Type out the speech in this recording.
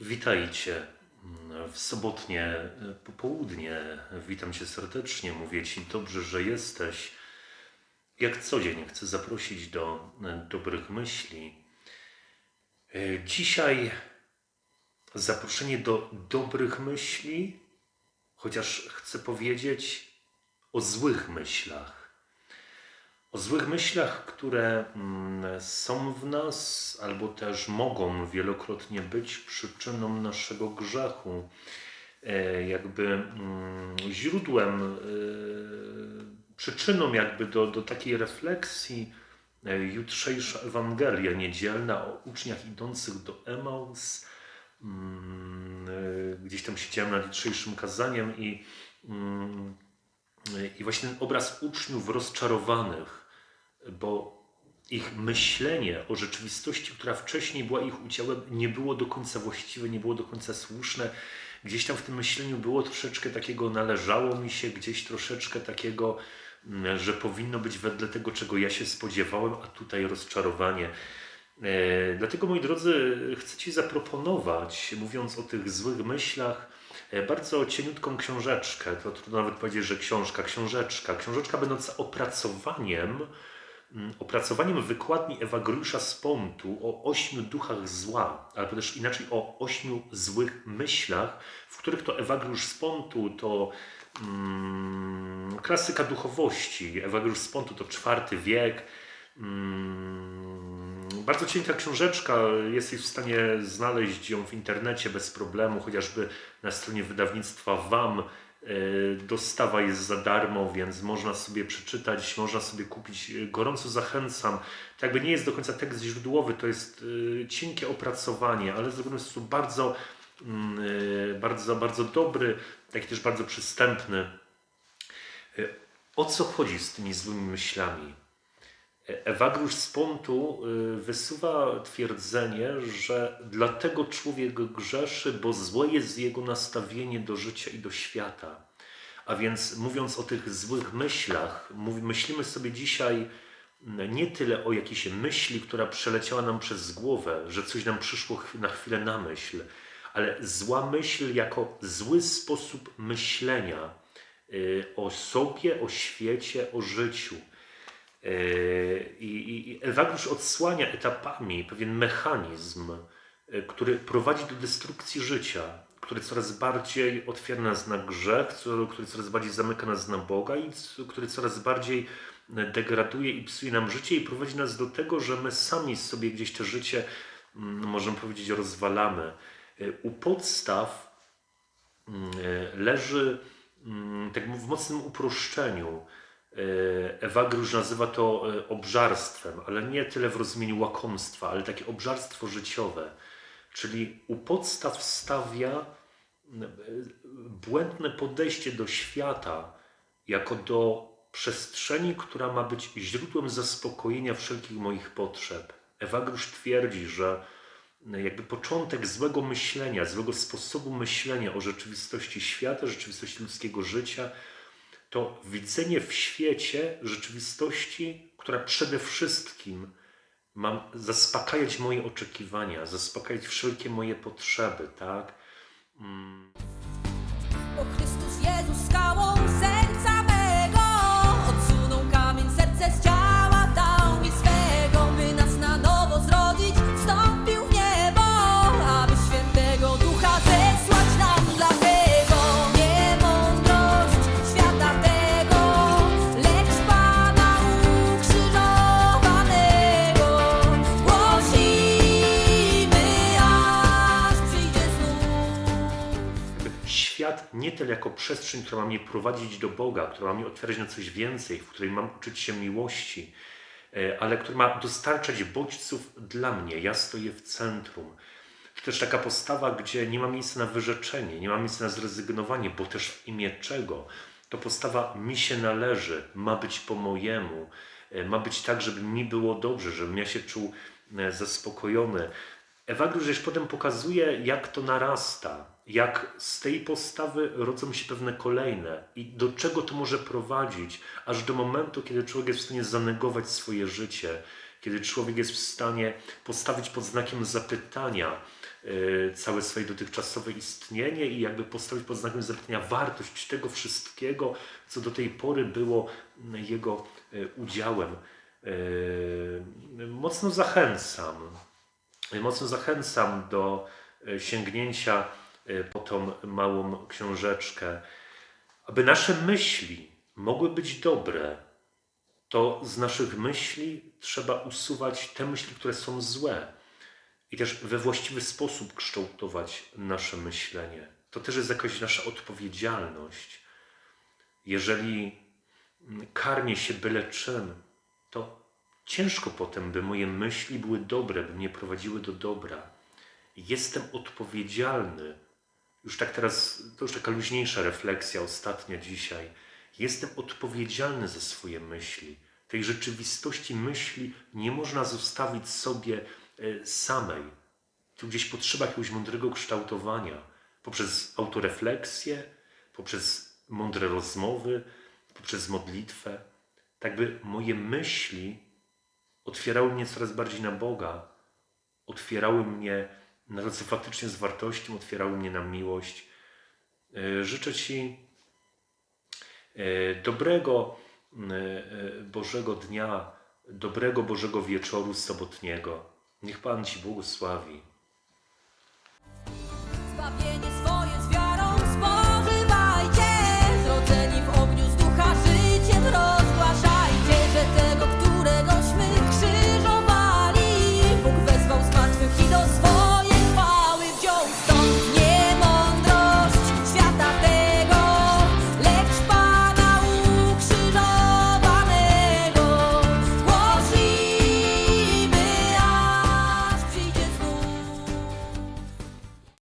Witajcie w sobotnie popołudnie. Witam Cię serdecznie. Mówię Ci dobrze, że jesteś. Jak co dzień chcę zaprosić do dobrych myśli. Dzisiaj zaproszenie do dobrych myśli, chociaż chcę powiedzieć o złych myślach. O złych myślach, które mm, są w nas, albo też mogą wielokrotnie być przyczyną naszego grzechu, e, jakby mm, źródłem, e, przyczyną jakby do, do takiej refleksji e, jutrzejsza Ewangelia niedzielna o uczniach idących do Emaus. Mm, gdzieś tam siedziałem nad jutrzejszym kazaniem i, i właśnie ten obraz uczniów rozczarowanych, bo ich myślenie o rzeczywistości, która wcześniej była ich udziałem, nie było do końca właściwe, nie było do końca słuszne. Gdzieś tam w tym myśleniu było troszeczkę takiego, należało mi się, gdzieś troszeczkę takiego, mm, że powinno być wedle tego, czego ja się spodziewałem, a tutaj rozczarowanie. E, dlatego, moi drodzy, chcę Ci zaproponować, mówiąc o tych złych myślach, bardzo cieniutką książeczkę. To trudno nawet powiedzieć, że książka, książeczka. Książeczka będąca opracowaniem Mm, opracowaniem wykładni Ewagriusza z Pontu o ośmiu duchach zła, albo też inaczej o ośmiu złych myślach, w których to Ewagriusz z Pontu to mm, klasyka duchowości. Ewagriusz z Pontu to czwarty wiek. Bardzo cienka książeczka, jesteś w stanie znaleźć ją w internecie bez problemu, chociażby na stronie wydawnictwa WAM E, dostawa jest za darmo, więc można sobie przeczytać, można sobie kupić. E, gorąco zachęcam. To jakby nie jest do końca tekst źródłowy, to jest e, cienkie opracowanie, ale w sposób bardzo, mm, bardzo, bardzo dobry, taki też bardzo przystępny. O co chodzi z tymi złymi myślami? Ewagriusz z Pontu wysuwa twierdzenie, że dlatego człowiek grzeszy, bo złe jest jego nastawienie do życia i do świata. A więc mówiąc o tych złych myślach, myślimy sobie dzisiaj nie tyle o jakiejś myśli, która przeleciała nam przez głowę, że coś nam przyszło na chwilę na myśl, ale zła myśl jako zły sposób myślenia y, o sobie, o świecie, o życiu. E, I, i Ewagriusz odsłania etapami pewien mechanizm, e, który prowadzi do destrukcji życia, który coraz bardziej otwiera nas na grzech, który coraz bardziej zamyka nas na Boga i który coraz bardziej degraduje i psuje nam życie i prowadzi nas do tego, że my sami sobie gdzieś to życie, mm, możemy powiedzieć, rozwalamy. U podstaw leży mm, tak w mocnym uproszczeniu E, Ewagriusz nazywa to e, obżarstwem, ale nie tyle w rozumieniu łakomstwa, ale takie obżarstwo życiowe. Czyli u podstaw stawia e, błędne podejście do świata jako do przestrzeni, która ma być źródłem zaspokojenia wszelkich moich potrzeb. Ewagriusz twierdzi, że jakby początek złego myślenia, złego sposobu myślenia o rzeczywistości świata, rzeczywistości ludzkiego życia to widzenie w świecie rzeczywistości, która przede wszystkim ma zaspokajać moje oczekiwania, zaspokajać wszelkie moje potrzeby, tak? Mm. O Chrystus Jezus skałą jako przestrzeń, która ma mnie prowadzić do Boga, która ma mnie otwierać na coś więcej, w której mam uczyć się miłości, e, ale która ma dostarczać bodźców dla mnie. Ja stoję w centrum. To też taka postawa, gdzie nie ma miejsca na wyrzeczenie, nie ma miejsca na zrezygnowanie, bo też w imię czego? To postawa mi się należy, ma być po mojemu, e, ma być tak, żeby mi było dobrze, żebym ja się czuł e, zaspokojony. Ewagriusz już potem pokazuje, jak to narasta, jak z tej postawy rodzą się pewne kolejne i do czego to może prowadzić, aż do momentu, kiedy człowiek jest w stanie zanegować swoje życie, kiedy człowiek jest w stanie postawić pod znakiem zapytania e, całe swoje dotychczasowe istnienie i jakby postawić pod znakiem zapytania wartość tego wszystkiego, co do tej pory było jego e, udziałem. E, Mocno zachęcam, mocno zachęcam do e, sięgnięcia e, po tą małą książeczkę, aby nasze myśli mogły być dobre, to z naszych myśli trzeba usuwać te myśli, które są złe i też we właściwy sposób kształtować nasze myślenie. To też jest jakaś nasza odpowiedzialność. Jeżeli mm, karmię się byle czym, to ciężko potem, by moje myśli były dobre, by mnie prowadziły do dobra. Jestem odpowiedzialny. Już tak teraz, to już taka luźniejsza refleksja ostatnia dzisiaj. Jestem odpowiedzialny za swoje myśli. Tej rzeczywistości myśli nie można zostawić sobie e, samej. Tu gdzieś potrzeba jakiegoś mądrego kształtowania poprzez autorefleksję, poprzez mądre rozmowy, poprzez modlitwę. Tak by moje myśli otwierały mnie coraz bardziej na Boga, otwierały mnie na to, co faktycznie jest wartością, otwierały mnie na miłość. E, Życzę Ci e, dobrego e, Bożego dnia, dobrego Bożego wieczoru sobotniego. Niech Pan Ci błogosławi. Zbawienie